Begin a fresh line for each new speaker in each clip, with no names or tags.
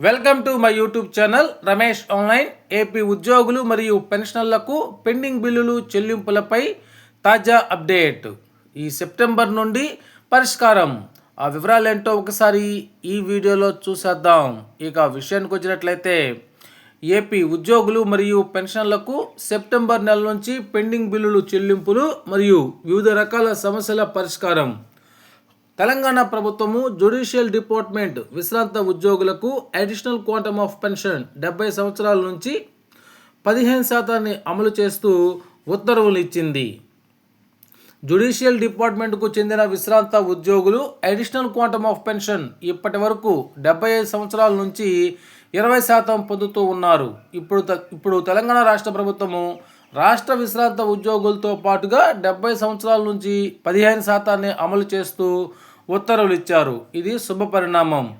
Welcome to my YouTube channel Ramesh online. AP ఉద్యోగులు మరియు పెన్షనర్లకు పెండింగ్ బిల్లులు చెల్లింపులపై తాజా అప్డేట్. ఈ సెప్టెంబర్ నుండి పరిష్కారం. ఆ వివరాలు ఏంటో ఒకసారి ఈ వీడియోలో చూసేద్దాం. ఇక విషయానికి వచ్చినట్లయితే ఏపీ ఉద్యోగులు మరియు పెన్షన్లకు సెప్టెంబర్ నెల నుంచి పెండింగ్ బిల్లులు చెల్లింపులు మరియు వివిధ రకాల సమస్యల పరిష్కారం. తెలంగాణ ప్రభుత్వము జ్యుడిషియల్ డిపార్ట్మెంట్ విశ్రాంత ఉద్యోగులకు అడిషనల్ క్వాంటమ్ ఆఫ్ పెన్షన్ డెబ్బై సంవత్సరాల నుంచి పదిహేను శాతాన్ని అమలు చేస్తూ ఉత్తర్వులు ఇచ్చింది. జ్యుడిషియల్ డిపార్ట్మెంట్కు చెందిన విశ్రాంత ఉద్యోగులు అడిషనల్ క్వాంటమ్ ఆఫ్ పెన్షన్ ఇప్పటి వరకు డెబ్బై ఐదు సంవత్సరాల నుంచి ఇరవై శాతం పొందుతూ ఉన్నారు. ఇప్పుడు త- ఇప్పుడు తెలంగాణ రాష్ట్ర ప్రభుత్వము రాష్ట్ర విశ్రాంత ఉద్యోగులతో పాటుగా డెబ్బై సంవత్సరాల నుంచి పదిహేను శాతాన్ని అమలు చేస్తూ ఉత్తర్వులు ఇచ్చారు. ఇది శుభ పరిణామం.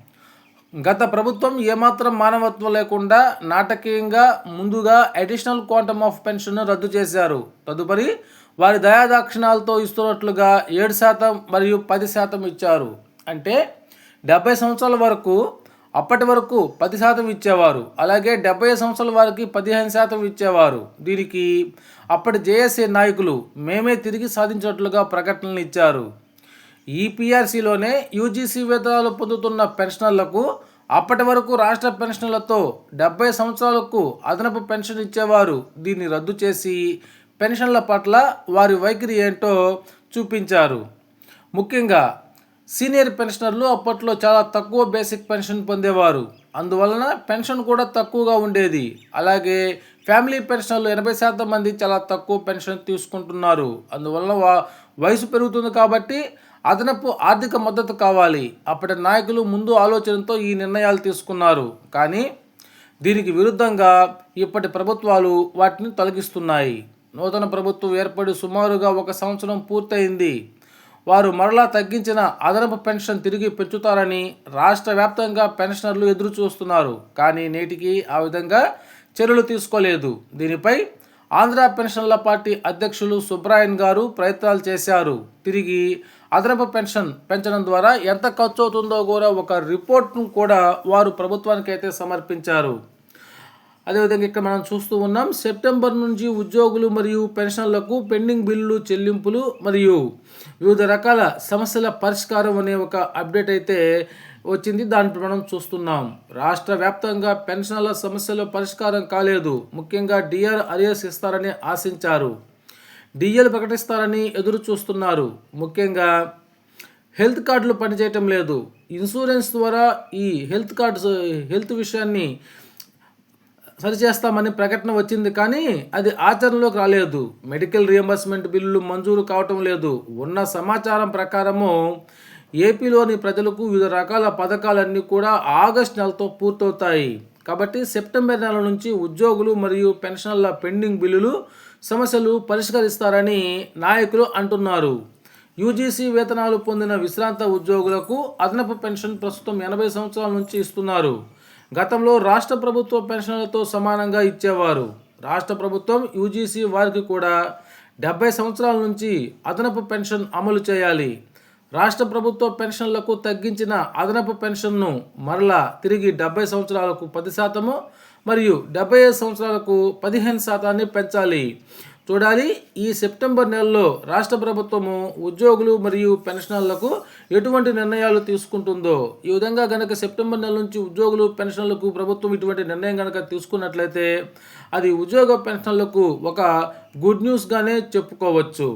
గత ప్రభుత్వం ఏమాత్రం మానవత్వం లేకుండా నాటకీయంగా ముందుగా అడిషనల్ క్వాంటమ్ ఆఫ్ పెన్షన్ రద్దు చేశారు. తదుపరి వారి దయాదాక్షిణాలతో ఇస్తున్నట్లుగా ఏడు శాతం మరియు పది శాతం ఇచ్చారు. అంటే డెబ్బై సంవత్సరాల వరకు అప్పటి వరకు పది శాతం ఇచ్చేవారు. అలాగే డెబ్బై సంవత్సరాల వారికి పదిహేను శాతం ఇచ్చేవారు. దీనికి అప్పటి జేఏసీ నాయకులు మేమే తిరిగి సాధించినట్లుగా ప్రకటనలు ఇచ్చారు. ఈపీఆర్సీలోనే యూజీసీ వేతనాలు పొందుతున్న పెన్షనర్లకు అప్పటి వరకు రాష్ట్ర పెన్షన్లతో డెబ్బై సంవత్సరాలకు అదనపు పెన్షన్ ఇచ్చేవారు. దీన్ని రద్దు చేసి పెన్షన్ల పట్ల వారి వైఖరి ఏంటో చూపించారు. ముఖ్యంగా సీనియర్ పెన్షనర్లు అప్పట్లో చాలా తక్కువ బేసిక్ పెన్షన్ పొందేవారు. అందువలన పెన్షన్ కూడా తక్కువగా ఉండేది. అలాగే ఫ్యామిలీ పెన్షనర్లు ఎనభై శాతం మంది చాలా తక్కువ పెన్షన్ తీసుకుంటున్నారు. అందువలన వా వయసు పెరుగుతుంది కాబట్టి అదనపు ఆర్థిక మద్దతు కావాలి. అప్పటి నాయకులు ముందు ఆలోచనతో ఈ నిర్ణయాలు తీసుకున్నారు. కానీ దీనికి విరుద్ధంగా ఇప్పటి ప్రభుత్వాలు వాటిని తొలగిస్తున్నాయి. నూతన ప్రభుత్వం ఏర్పడి సుమారుగా ఒక సంవత్సరం పూర్తయింది. వారు మరలా తగ్గించిన అదనపు పెన్షన్ తిరిగి పెంచుతారని రాష్ట్ర వ్యాప్తంగా పెన్షనర్లు ఎదురు చూస్తున్నారు కానీ నేటికి ఆ విధంగా చర్యలు తీసుకోలేదు. దీనిపై ఆంధ్ర పెన్షన్ల పార్టీ అధ్యక్షులు సుబ్రాయన్ గారు ప్రయత్నాలు చేశారు. తిరిగి అదనపు పెన్షన్ పెంచడం ద్వారా ఎంత ఖర్చు అవుతుందో కూడా ఒక రిపోర్ట్ను కూడా వారు ప్రభుత్వానికైతే సమర్పించారు. అదేవిధంగా ఇక్కడ మనం చూస్తూ ఉన్నాం సెప్టెంబర్ నుంచి ఉద్యోగులు మరియు పెన్షన్లకు పెండింగ్ బిల్లులు చెల్లింపులు మరియు వివిధ రకాల సమస్యల పరిష్కారం అనే ఒక అప్డేట్ అయితే వచ్చింది. దాన్ని మనం చూస్తున్నాం. రాష్ట్ర వ్యాప్తంగా పెన్షన్ల సమస్యల పరిష్కారం కాలేదు. ముఖ్యంగా డిఆర్ అరియర్స్ ఇస్తారని ఆశించారు. డిఎల్ ప్రకటిస్తారని ఎదురు చూస్తున్నారు. ముఖ్యంగా హెల్త్ కార్డులు పనిచేయటం లేదు. ఇన్సూరెన్స్ ద్వారా ఈ హెల్త్ కార్డ్స్ హెల్త్ విషయాన్ని సరిచేస్తామని ప్రకటన వచ్చింది కానీ అది ఆచరణలోకి రాలేదు. మెడికల్ రియంబర్స్మెంట్ బిల్లులు మంజూరు కావటం లేదు. ఉన్న సమాచారం ప్రకారము ఏపీలోని ప్రజలకు వివిధ రకాల పథకాలన్నీ కూడా ఆగస్ట్ నెలతో పూర్తవుతాయి. కాబట్టి సెప్టెంబర్ నెల నుంచి ఉద్యోగులు మరియు పెన్షన్ల పెండింగ్ బిల్లులు సమస్యలు పరిష్కరిస్తారని నాయకులు అంటున్నారు. యూజీసీ వేతనాలు పొందిన విశ్రాంత ఉద్యోగులకు అదనపు పెన్షన్ ప్రస్తుతం ఎనభై సంవత్సరాల నుంచి ఇస్తున్నారు. గతంలో రాష్ట్ర ప్రభుత్వ పెన్షన్లతో సమానంగా ఇచ్చేవారు. రాష్ట్ర ప్రభుత్వం యూజీసీ వారికి కూడా డెబ్బై సంవత్సరాల నుంచి అదనపు పెన్షన్ అమలు చేయాలి. రాష్ట్ర ప్రభుత్వ పెన్షన్లకు తగ్గించిన అదనపు పెన్షన్ను మరలా తిరిగి డెబ్బై సంవత్సరాలకు పది శాతము మరియు డెబ్బై ఐదు సంవత్సరాలకు పదిహేను శాతాన్ని పెంచాలి. చూడాలి. ఈ సెప్టెంబర్ నెలలో రాష్ట్ర ప్రభుత్వము ఉద్యోగులు మరియు పెన్షనర్లకు ఎటువంటి నిర్ణయాలు తీసుకుంటుందో ఈ విధంగా గనక సెప్టెంబర్ నెల నుంచి ఉద్యోగులు పెన్షన్లకు ప్రభుత్వం ఇటువంటి నిర్ణయం గనక తీసుకున్నట్లయితే అది ఉద్యోగ పెన్షన్లకు ఒక గుడ్ న్యూస్గానే చెప్పుకోవచ్చు.